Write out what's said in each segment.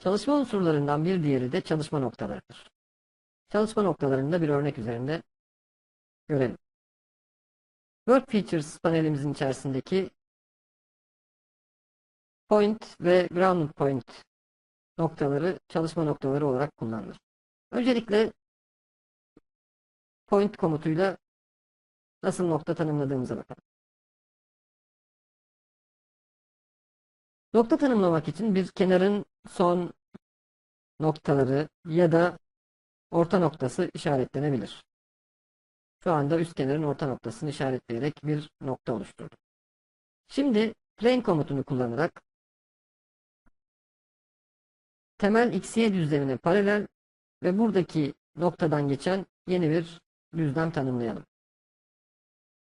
Çalışma unsurlarından bir diğeri de çalışma noktalarıdır. Çalışma noktalarını da bir örnek üzerinde görelim. Work Features panelimizin içerisindeki point ve ground point noktaları çalışma noktaları olarak kullanılır. Öncelikle point komutuyla nasıl nokta tanımladığımıza bakalım. Nokta tanımlamak için bir kenarın son noktaları ya da orta noktası işaretlenebilir. Şu anda üst kenarın orta noktasını işaretleyerek bir nokta oluşturdum. Şimdi plane komutunu kullanarak temel xy düzlemine paralel ve buradaki noktadan geçen yeni bir düzlem tanımlayalım.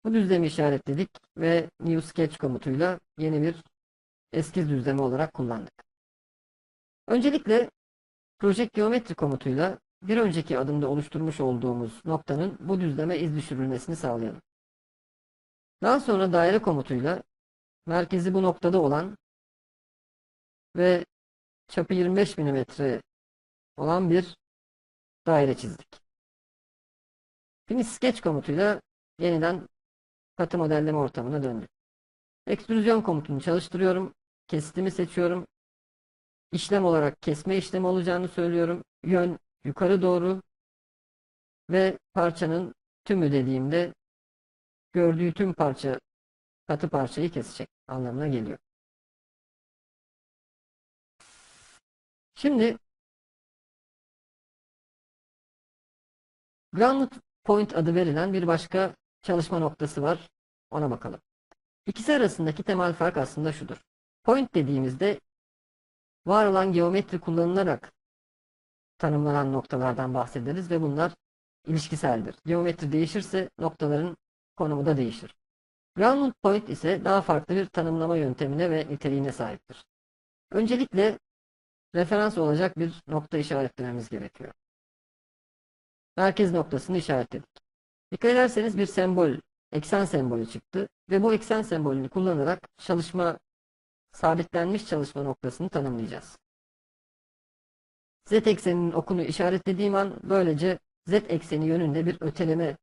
Bu düzlemi işaretledik ve new sketch komutuyla yeni bir eskiz düzlemi olarak kullandık. Öncelikle project geometri komutuyla bir önceki adımda oluşturmuş olduğumuz noktanın bu düzleme iz düşürülmesini sağlayalım. Daha sonra daire komutuyla merkezi bu noktada olan ve çapı 25 mm olan bir daire çizdik. Finish sketch komutuyla yeniden katı modelleme ortamına döndük. Ekstrüzyon komutunu çalıştırıyorum. Kesitimi seçiyorum. İşlem olarak kesme işlemi olacağını söylüyorum. Yön yukarı doğru ve parçanın tümü dediğimde gördüğü tüm parça katı parçayı kesecek anlamına geliyor. Şimdi ground point adı verilen bir başka çalışma noktası var. Ona bakalım. İkisi arasındaki temel fark aslında şudur. Point dediğimizde var olan geometri kullanılarak tanımlanan noktalardan bahsederiz ve bunlar ilişkiseldir. Geometri değişirse noktaların konumu da değişir. Ground point ise daha farklı bir tanımlama yöntemine ve niteliğine sahiptir. Öncelikle referans olacak bir nokta işaretlememiz gerekiyor. Merkez noktasını işaretledik. Dikkat ederseniz bir sembol, eksen sembolü çıktı ve bu eksen sembolünü kullanarak çalışma sabitlenmiş çalışma noktasını tanımlayacağız. Z ekseninin okunu işaretlediğim an böylece Z ekseni yönünde bir öteleme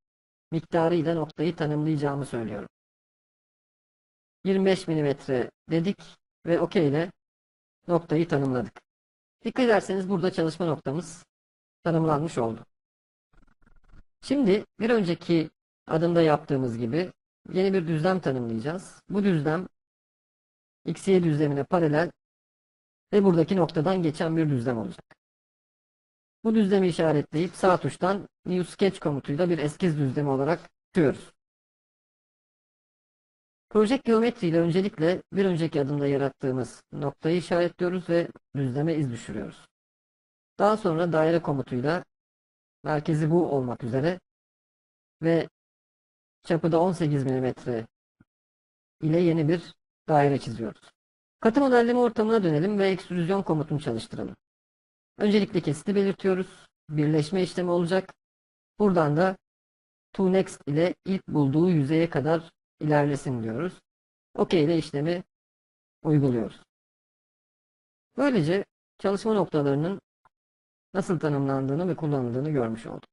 miktarıyla noktayı tanımlayacağımı söylüyorum. 25 mm dedik ve OK ile noktayı tanımladık. Dikkat ederseniz burada çalışma noktamız tanımlanmış oldu. Şimdi bir önceki adımda yaptığımız gibi yeni bir düzlem tanımlayacağız. Bu düzlem xy düzlemine paralel ve buradaki noktadan geçen bir düzlem olacak. Bu düzlemi işaretleyip sağ tuştan New Sketch komutuyla bir eskiz düzlemi olarak tutuyoruz. Project Geometry ile öncelikle bir önceki adımda yarattığımız noktayı işaretliyoruz ve düzleme iz düşürüyoruz. Daha sonra daire komutuyla merkezi bu olmak üzere ve çapı da 18 mm ile yeni bir daire çiziyoruz. Katı modelleme ortamına dönelim ve ekstrüzyon komutunu çalıştıralım. Öncelikle kesiti belirtiyoruz. Birleşme işlemi olacak. Buradan da to next ile ilk bulduğu yüzeye kadar ilerlesin diyoruz. OK ile işlemi uyguluyoruz. Böylece çalışma noktalarının nasıl tanımlandığını ve kullanıldığını görmüş olduk.